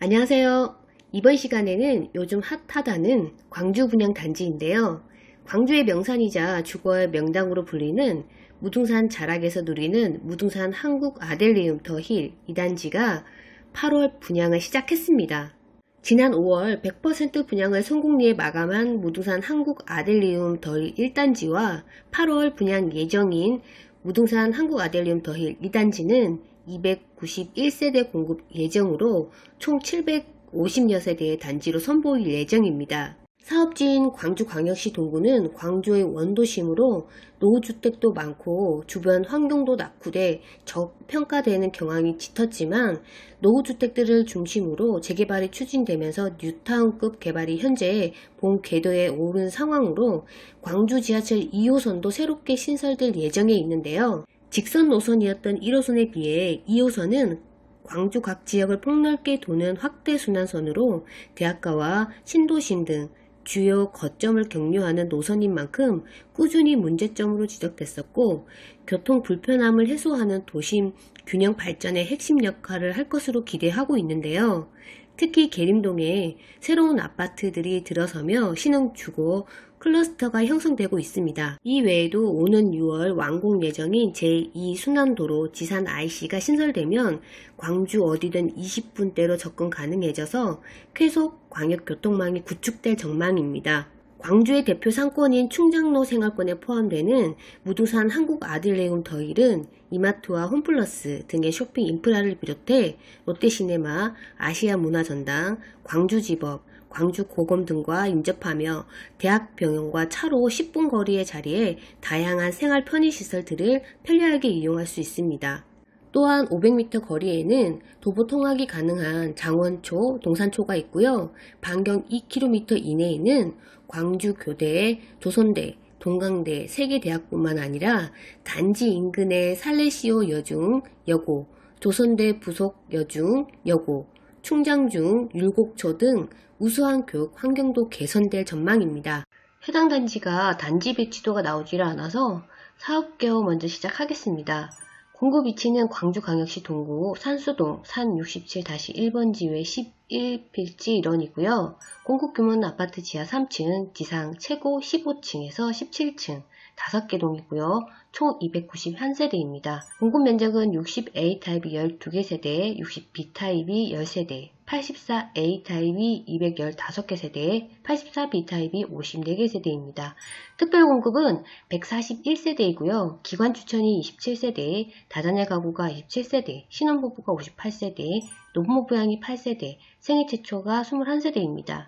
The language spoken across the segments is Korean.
안녕하세요. 이번 시간에는 요즘 핫하다는 광주 분양 단지인데요. 광주의 명산이자 주거의 명당으로 불리는 무등산 자락에서 누리는 무등산 한국 아델리움 더힐이 단지가 8월 분양을 시작했습니다. 지난 5월 100% 분양을 성공리에 마감한 무등산 한국 아델리움 더힐 1단지와 8월 분양 예정인 무등산 한국 아델리움 더힐 2단지는 291세대 공급 예정으로 총 750여 세대의 단지로 선보일 예정입니다. 사업지인 광주광역시 동구는 광주의 원도심으로 노후주택도 많고 주변 환경도 낙후돼 저평가되는 경향이 짙었지만 노후주택들을 중심으로 재개발이 추진되면서 뉴타운급 개발이 현재 본 궤도에 오른 상황으로 광주 지하철 2호선도 새롭게 신설될 예정에 있는데요. 직선 노선이었던 1호선에 비해 2호선은 광주 각 지역을 폭넓게 도는 확대 순환선으로 대학가와 신도심 등 주요 거점을 경유하는 노선인 만큼 꾸준히 문제점으로 지적됐었고 교통 불편함을 해소하는 도심 균형 발전의 핵심 역할을 할 것으로 기대하고 있는데요. 특히 계림동에 새로운 아파트들이 들어서며 신흥 주거 클러스터가 형성되고 있습니다. 이 외에도 오는 6월 완공 예정인 제2순환도로 지산 IC가 신설되면 광주 어디든 20분대로 접근 가능해져서 쾌속 광역교통망이 구축될 전망입니다. 광주의 대표 상권인 충장로 생활권에 포함되는 무등산 한국 아들레움 더힐은 이마트와 홈플러스 등의 쇼핑 인프라를 비롯해 롯데시네마, 아시아문화전당, 광주지법, 광주 고검 등과 인접하며 대학병원과 차로 10분 거리의 자리에 다양한 생활 편의시설들을 편리하게 이용할 수 있습니다. 또한 500m 거리에는 도보 통학이 가능한 장원초, 동산초가 있고요. 반경 2km 이내에는 광주 교대, 조선대, 동강대, 세계대학뿐만 아니라 단지 인근의 살레시오 여중, 여고, 조선대 부속 여중, 여고, 충장중, 율곡초 등 우수한 교육 환경도 개선될 전망입니다. 해당 단지가 단지 배치도가 나오질 않아서 사업 개업 먼저 시작하겠습니다. 공급 위치는 광주광역시 동구 산수동 산 67-1번지 외 11필지 1원이고요. 공급 규모는 아파트 지하 3층, 지상 최고 15층에서 17층, 5개 동이고요. 총 291세대입니다. 공급 면적은 60A 타입이 12개 세대, 60B 타입이 10세대, 84A 타입이 215개 세대, 84B 타입이 54개 세대입니다. 특별 공급은 141세대이고요. 기관 추천이 27세대, 다자녀 가구가 27세대, 신혼부부가 58세대, 노부모 부양이 8세대, 생애 최초가 21세대입니다.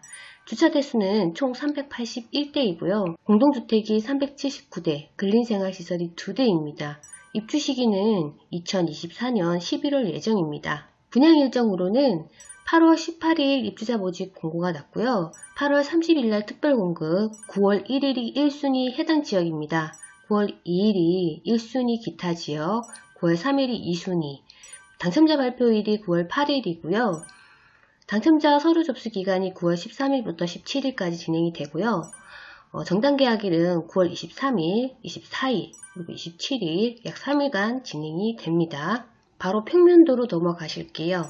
주차 대수는 총 381대이고요. 공동주택이 379대, 근린생활시설이 2대입니다. 입주 시기는 2024년 11월 예정입니다. 분양 일정으로는 8월 18일 입주자 모집 공고가 났고요. 8월 30일 날 특별 공급, 9월 1일이 1순위 해당 지역입니다. 9월 2일이 1순위 기타 지역, 9월 3일이 2순위, 당첨자 발표일이 9월 8일이고요. 당첨자 서류 접수 기간이 9월 13일부터 17일까지 진행이 되고요. 어, 정당 계약일은 9월 23일, 24일, 그리고 27일 약 3일간 진행이 됩니다. 바로 평면도로 넘어가실게요.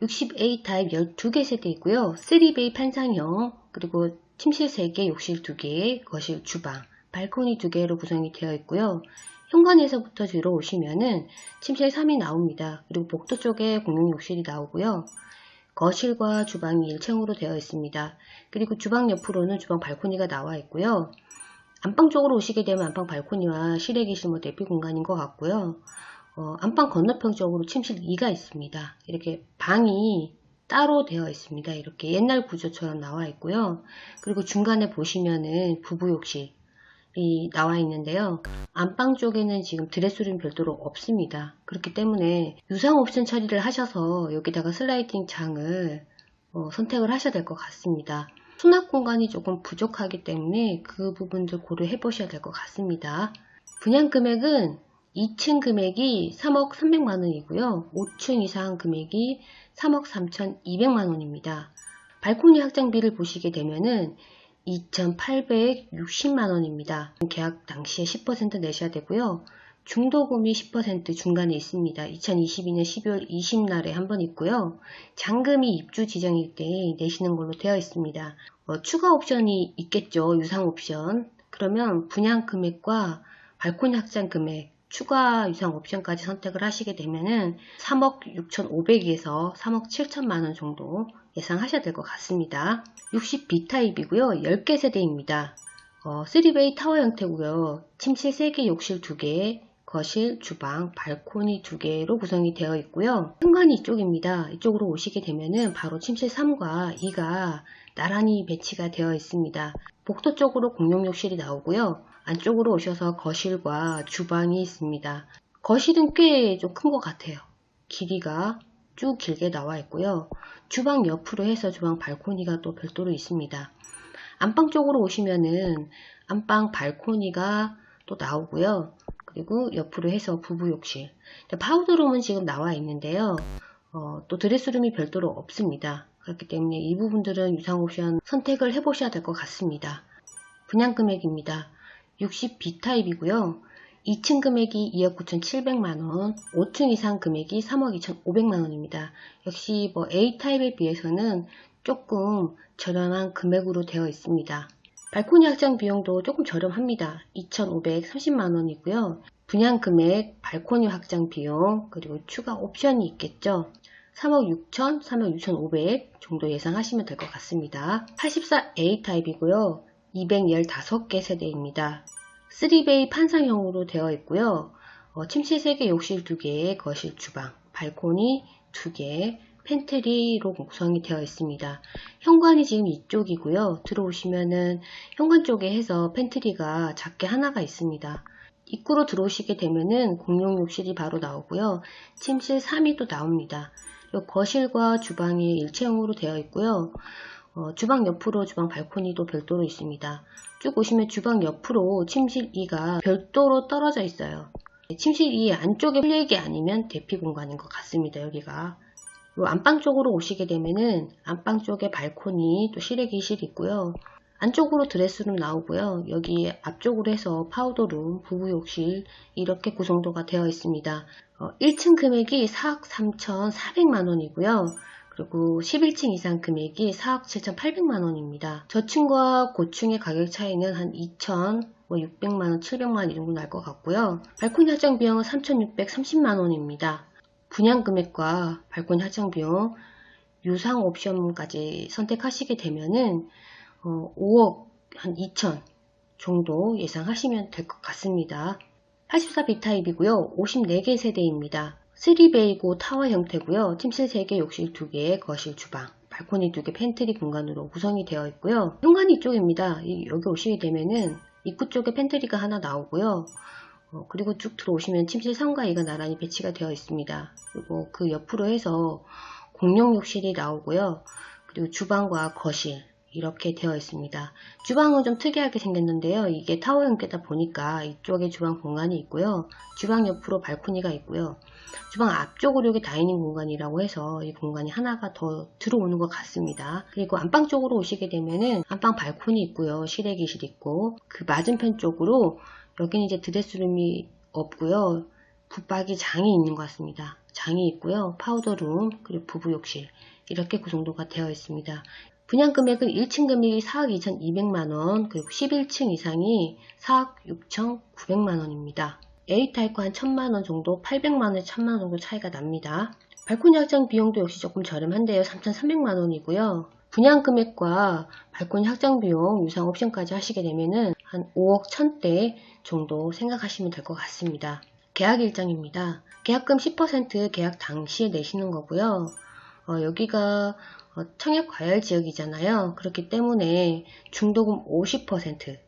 60A 타입 12개 세대이고요. 3베이 판상형, 그리고 침실 3개, 욕실 2개, 거실, 주방, 발코니 2개로 구성이 되어 있고요. 현관에서부터 들어오시면은 침실 3이 나옵니다. 그리고 복도 쪽에 공용 욕실이 나오고요. 거실과 주방이 1층으로 되어 있습니다. 그리고 주방 옆으로는 주방 발코니가 나와 있고요. 안방 쪽으로 오시게 되면 안방 발코니와 실외 기실 뭐 대피 공간인 것 같고요. 어, 안방 건너편 쪽으로 침실 2가 있습니다. 이렇게 방이 따로 되어 있습니다. 이렇게 옛날 구조처럼 나와 있고요. 그리고 중간에 보시면은 부부 욕실 이 나와 있는데요. 안방 쪽에는 지금 드레스룸 별도로 없습니다. 그렇기 때문에 유상 옵션 처리를 하셔서 여기다가 슬라이딩 창을 어, 선택을 하셔야 될 것 같습니다. 수납 공간이 조금 부족하기 때문에 그 부분들 고려해 보셔야 될 것 같습니다. 분양 금액은 2층 금액이 3억 300만 원이고요. 5층 이상 금액이 3억 3,200만 원입니다. 발코니 확장비를 보시게 되면은 2,860만 원입니다. 계약 당시에 10% 내셔야 되고요. 중도금이 10% 중간에 있습니다. 2022년 12월 20날에 한 번 있고요. 잔금이 입주 지정일 때 내시는 걸로 되어 있습니다. 어, 추가 옵션이 있겠죠. 유상 옵션. 그러면 분양 금액과 발코니 확장 금액, 추가 유상 옵션까지 선택을 하시게 되면은 3억 6,500에서 3억 7천만 원 정도 예상하셔야 될 것 같습니다. 60B 타입이고요. 10개 세대입니다. 어, 3베이 타워 형태고요. 침실 3개, 욕실 2개, 거실, 주방, 발코니 2개로 구성이 되어 있고요. 현관이 이쪽입니다. 이쪽으로 오시게 되면은 바로 침실 3과 2가 나란히 배치가 되어 있습니다. 복도 쪽으로 공용 욕실이 나오고요. 안쪽으로 오셔서 거실과 주방이 있습니다. 거실은 꽤 좀 큰 것 같아요. 길이가 쭉 길게 나와 있고요. 주방 옆으로 해서 주방 발코니가 또 별도로 있습니다. 안방 쪽으로 오시면은 안방 발코니가 또 나오고요. 그리고 옆으로 해서 부부 욕실. 파우더룸은 지금 나와 있는데요. 어, 또 드레스룸이 별도로 없습니다. 그렇기 때문에 이 부분들은 유상 옵션 선택을 해보셔야 될 것 같습니다. 분양 금액입니다. 60B 타입이고요. 2층 금액이 2억 9,700만원, 5층 이상 금액이 3억 2,500만원입니다. 역시 뭐 A 타입에 비해서는 조금 저렴한 금액으로 되어 있습니다. 발코니 확장 비용도 조금 저렴합니다. 2,530만원이고요. 분양 금액, 발코니 확장 비용, 그리고 추가 옵션이 있겠죠. 3억 6천, 3억 6,500 정도 예상하시면 될 것 같습니다. 84A 타입이고요. 215개 세대입니다. 3베이 판상형으로 되어 있고요. 어, 침실 3개, 욕실 2개, 거실, 주방, 발코니 2개, 팬트리로 구성이 되어 있습니다. 현관이 지금 이쪽이고요. 들어오시면은 현관 쪽에 해서 팬트리가 작게 하나가 있습니다. 입구로 들어오시게 되면은 공용 욕실이 바로 나오고요. 침실 3이 또 나옵니다. 거실과 주방이 일체형으로 되어 있고요. 어, 주방 옆으로 주방 발코니도 별도로 있습니다. 쭉 오시면 주방 옆으로 침실 2가 별도로 떨어져 있어요. 침실 2 안쪽에 플레이기 아니면 대피 공간인 것 같습니다. 여기가. 요 안방 쪽으로 오시게 되면은 안방 쪽에 발코니 또 실외기실 있고요. 안쪽으로 드레스룸 나오고요. 여기 앞쪽으로 해서 파우더룸, 부부욕실 이렇게 구성도가 되어 있습니다. 어, 1층 금액이 4억 3,400만원이고요. 그리고 11층 이상 금액이 4억 7,800만 원입니다. 저층과 고층의 가격 차이는 한 2,000, 뭐 600만원, 700만원 이 정도 날 것 같고요. 발코니 확장 비용은 3,630만원입니다. 분양 금액과 발코니 확장 비용, 유상 옵션까지 선택하시게 되면은 어, 5억 한 2천 정도 예상하시면 될 것 같습니다. 84B 타입이고요. 54개 세대입니다. 3베이고 타워 형태고요. 침실 3개, 욕실 2개, 거실, 주방, 발코니 2개, 팬트리 공간으로 구성이 되어 있고요. 현관이 이쪽입니다. 여기 오시게 되면은 입구 쪽에 팬트리가 하나 나오고요. 어, 그리고 쭉 들어오시면 침실 3과 2가 나란히 배치가 되어 있습니다. 그리고 그 옆으로 해서 공용 욕실이 나오고요. 그리고 주방과 거실 이렇게 되어 있습니다. 주방은 좀 특이하게 생겼는데요. 이게 타워 형태다 보니까 이쪽에 주방 공간이 있고요. 주방 옆으로 발코니가 있고요. 주방 앞쪽으로 여기 다이닝 공간이라고 해서 이 공간이 하나가 더 들어오는 것 같습니다. 그리고 안방 쪽으로 오시게 되면은 안방 발코니 있고요. 실외기실 있고 그 맞은편 쪽으로 여기는 이제 드레스룸이 없고요. 붙박이 장이 있는 것 같습니다. 장이 있고요. 파우더룸 그리고 부부욕실 이렇게 구성도가 되어 있습니다. 분양 금액은 1층 금액이 4억 2,200만원, 그리고 11층 이상이 4억 6,900만원입니다. A타입과 한 1,000만원 정도, 800만원, 1,000만원 정도 차이가 납니다. 발코니 확장 비용도 역시 조금 저렴한데요. 3,300만원이고요. 분양 금액과 발코니 확장 비용, 유상 옵션까지 하시게 되면은 한 5억 1000대 정도 생각하시면 될 것 같습니다. 계약 일정입니다. 계약금 10% 계약 당시에 내시는 거고요. 어, 여기가 어, 청약 과열 지역이잖아요. 그렇기 때문에 중도금 50%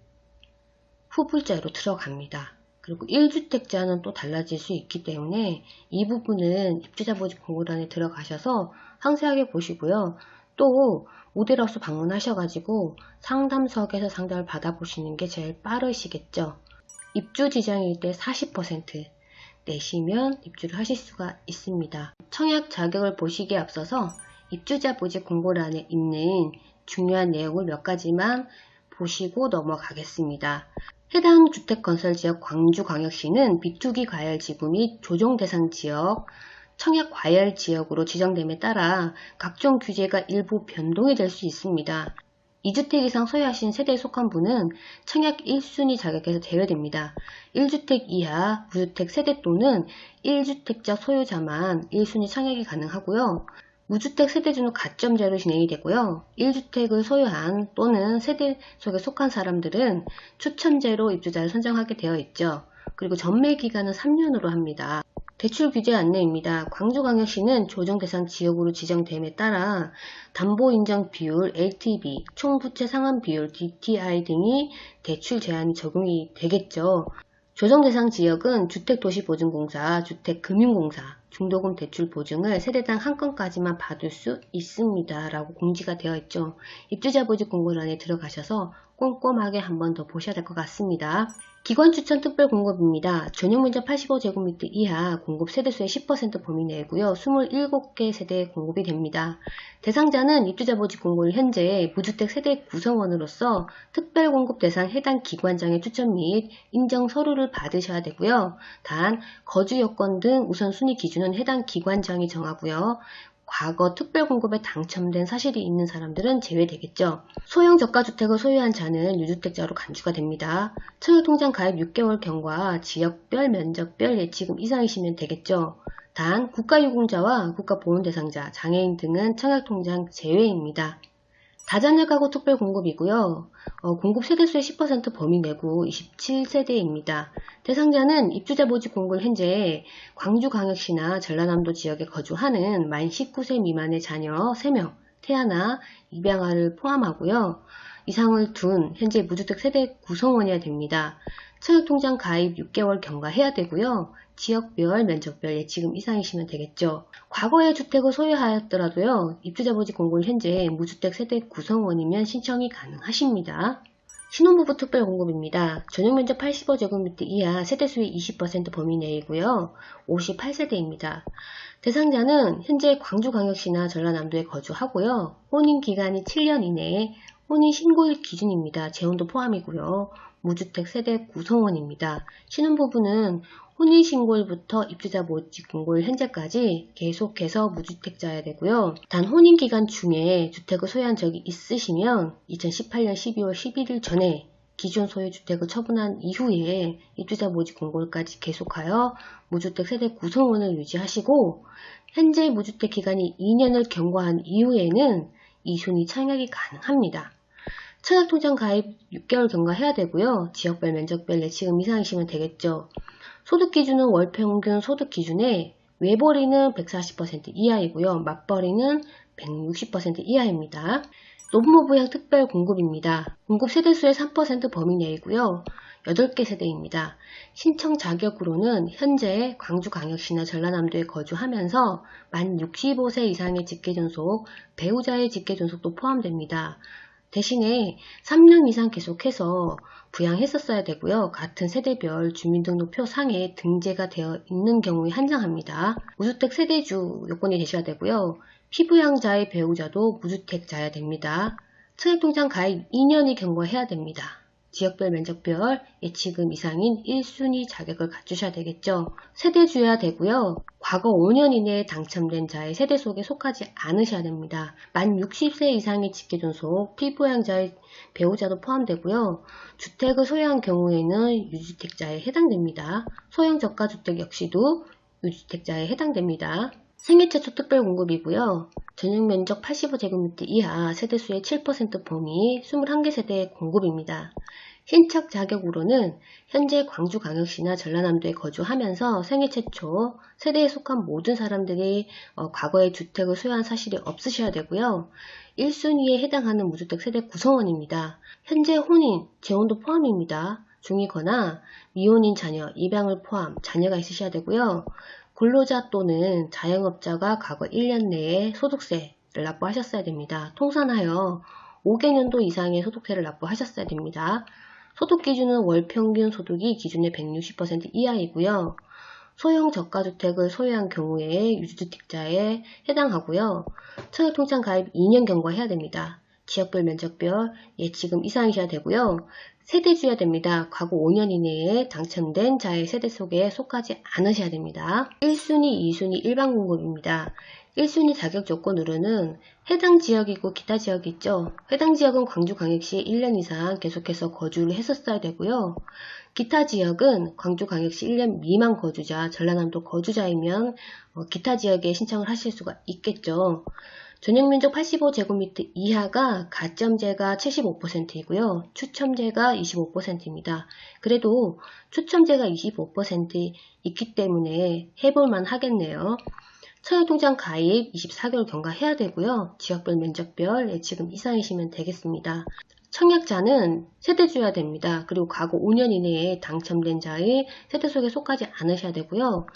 후불자로 들어갑니다. 그리고 1주택자는 또 달라질 수 있기 때문에 이 부분은 입주자 보직 공고란에 들어가셔서 상세하게 보시고요. 또 모델하우스 방문하셔가지고 상담석에서 상담을 받아보시는 게 제일 빠르시겠죠. 입주 지정일 때 40% 내시면 입주를 하실 수가 있습니다. 청약 자격을 보시기에 앞서서 입주자 보직 공고란에 있는 중요한 내용을 몇 가지만 보시고 넘어가겠습니다. 해당 주택건설지역 광주광역시는 비투기 과열지구 및 조정대상 지역, 청약과열지역으로 지정됨에 따라 각종 규제가 일부 변동이 될 수 있습니다. 2주택 이상 소유하신 세대에 속한 분은 청약 1순위 자격에서 제외됩니다. 1주택 이하 무주택 세대 또는 1주택자 소유자만 1순위 청약이 가능하고요. 무주택 세대주는 가점제로 진행이 되고요. 1주택을 소유한 또는 세대 속에 속한 사람들은 추첨제로 입주자를 선정하게 되어 있죠. 그리고 전매 기간은 3년으로 합니다. 대출 규제 안내입니다. 광주광역시는 조정 대상 지역으로 지정됨에 따라 담보 인정 비율, LTV, 총부채 상환 비율, DTI 등이 대출 제한이 적용이 되겠죠. 조정 대상 지역은 주택도시보증공사, 주택금융공사, 중도금 대출 보증을 세대당 한 건까지만 받을 수 있습니다. 라고 공지가 되어 있죠. 입주자 보직 공고란에 들어가셔서 꼼꼼하게 한 번 더 보셔야 될 것 같습니다. 기관 추천 특별 공급입니다. 전용 면적 85제곱미터 이하 공급 세대수의 10% 범위 내고요. 27개 세대에 공급이 됩니다. 대상자는 입주자 보직 공고를 현재 무주택 세대 구성원으로서 특별 공급 대상 해당 기관장의 추천 및 인정 서류를 받으셔야 되고요. 단 거주 여건 등 우선 순위 기준은 해당 기관장이 정하고요. 과거 특별공급에 당첨된 사실이 있는 사람들은 제외되겠죠. 소형 저가주택을 소유한 자는 유주택자로 간주가 됩니다. 청약통장 가입 6개월 경과 지역별 면적별 예치금 이상이시면 되겠죠. 단 국가유공자와 국가보훈대상자, 장애인 등은 청약통장 제외입니다. 다자녀 가구 특별 공급이고요. 어, 공급 세대수의 10% 범위 내고 27세대입니다. 대상자는 입주자 보직 공고를 현재 광주광역시나 전라남도 지역에 거주하는 만 19세 미만의 자녀 3명, 태아나 입양아를 포함하고요. 이상을 둔 현재 무주택 세대 구성원이어야 됩니다. 청약통장 가입 6개월 경과해야 되고요. 지역별, 면적별 예치금 이상이시면 되겠죠. 과거에 주택을 소유하였더라도요. 입주자 보직 공고를 현재 무주택 세대 구성원이면 신청이 가능하십니다. 신혼부부 특별 공급입니다. 전용 면적 85제곱미터 이하 세대수의 20% 범위 내이고요. 58세대입니다. 대상자는 현재 광주광역시나 전라남도에 거주하고요. 혼인 기간이 7년 이내에 혼인 신고일 기준입니다. 재혼도 포함이고요. 무주택 세대 구성원입니다. 신혼부부는 혼인신고일부터 입주자 모집 공고일 현재까지 계속해서 무주택자여야 되고요. 단 혼인기간 중에 주택을 소유한 적이 있으시면 2018년 12월 11일 전에 기존 소유 주택을 처분한 이후에 입주자 모집 공고일까지 계속하여 무주택 세대 구성원을 유지하시고 현재 무주택 기간이 2년을 경과한 이후에는 이순위 청약이 가능합니다. 청약통장 가입 6개월 경과해야 되고요. 지역별 면적별 예치금 이상이시면 되겠죠. 소득 기준은 월 평균 소득 기준에 외벌이는 140% 이하이고요. 맞벌이는 160% 이하입니다. 노부모부양 특별 공급입니다. 공급 세대수의 3% 범위 내이고요. 8개 세대입니다. 신청 자격으로는 현재 광주광역시나 전라남도에 거주하면서 만 65세 이상의 직계존속, 배우자의 직계존속도 포함됩니다. 대신에 3년 이상 계속해서 부양했었어야 되고요. 같은 세대별 주민등록표 상에 등재가 되어 있는 경우에 한정합니다. 무주택 세대주 요건이 되셔야 되고요. 피부양자의 배우자도 무주택자여야 됩니다. 청약통장 가입 2년이 경과해야 됩니다. 지역별 면적별 예치금 이상인 1순위 자격을 갖추셔야 되겠죠. 세대주여야 되고요. 과거 5년 이내에 당첨된 자의 세대 속에 속하지 않으셔야 됩니다. 만 60세 이상의 직계존 속, 피부양자의 배우자도 포함되고요. 주택을 소유한 경우에는 유주택자에 해당됩니다. 소형 저가주택 역시도 유주택자에 해당됩니다. 생애 최초 특별 공급이고요. 전용 면적 85제곱미터 이하 세대수의 7% 범위 21개 세대 공급입니다. 신청 자격으로는 현재 광주광역시나 전라남도에 거주하면서 생애 최초 세대에 속한 모든 사람들이 어, 과거에 주택을 소유한 사실이 없으셔야 되고요. 1순위에 해당하는 무주택 세대 구성원입니다. 현재 혼인, 재혼도 포함입니다. 중이거나 미혼인 자녀, 입양을 포함 자녀가 있으셔야 되고요. 근로자 또는 자영업자가 과거 1년 내에 소득세를 납부하셨어야 됩니다. 통산하여 5개년도 이상의 소득세를 납부하셨어야 됩니다. 소득 기준은 월 평균 소득이 기준의 160% 이하이고요. 소형 저가주택을 소유한 경우에 유주택자에 해당하고요. 청약통장 가입 2년 경과 해야 됩니다. 지역별 면적별 예치금 이상이셔야 되고요. 세대주야 됩니다. 과거 5년 이내에 당첨된 자의 세대 속에 속하지 않으셔야 됩니다. 1순위, 2순위 일반 공급입니다. 1순위 자격 조건으로는 해당 지역이고 기타 지역이 있죠. 해당 지역은 광주광역시에 1년 이상 계속해서 거주를 했었어야 되고요. 기타 지역은 광주광역시 1년 미만 거주자, 전라남도 거주자이면 어, 기타 지역에 신청을 하실 수가 있겠죠. 전용면적 85제곱미터 이하가 가점제가 75%이고요. 추첨제가 25%입니다. 그래도 추첨제가 25% 있기 때문에 해볼만 하겠네요. 청약통장 가입 24개월 경과해야 되고요. 지역별 면적별 예치금 이상이시면 되겠습니다. 청약자는 세대주야 됩니다. 그리고 과거 5년 이내에 당첨된 자의 세대 속에 속하지 않으셔야 되고요.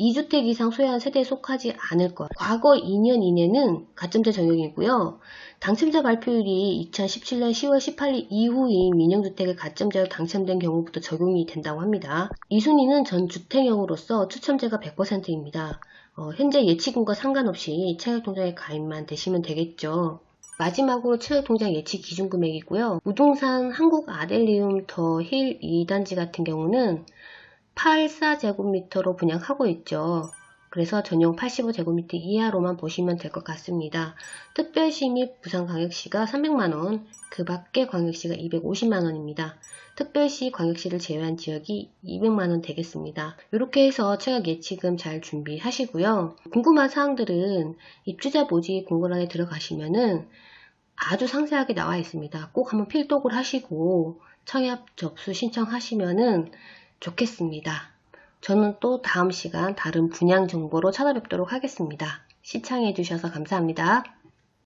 2주택 이상 소유한 세대에 속하지 않을 것. 과거 2년 이내는 가점제 적용이고요. 당첨자 발표일이 2017년 10월 18일 이후인 민영주택의 가점제로 당첨된 경우부터 적용이 된다고 합니다. 이 순위는 전 주택형으로서 추첨제가 100%입니다. 어, 현재 예치금과 상관없이 청약통장에 가입만 되시면 되겠죠. 마지막으로 청약통장 예치 기준 금액이고요. 부동산 한국 아델리움 더 힐 2단지 같은 경우는 84제곱미터로 분양하고 있죠. 그래서 전용 85제곱미터 이하로만 보시면 될 것 같습니다. 특별시 및 부산광역시가 300만원, 그 밖에 광역시가 250만원입니다. 특별시, 광역시를 제외한 지역이 200만원 되겠습니다. 이렇게 해서 청약 예치금 잘 준비하시고요. 궁금한 사항들은 입주자 모집 공고란에 들어가시면은 아주 상세하게 나와 있습니다. 꼭 한번 필독을 하시고 청약 접수 신청하시면은 좋겠습니다. 저는 또 다음 시간 다른 분양 정보로 찾아뵙도록 하겠습니다. 시청해주셔서 감사합니다.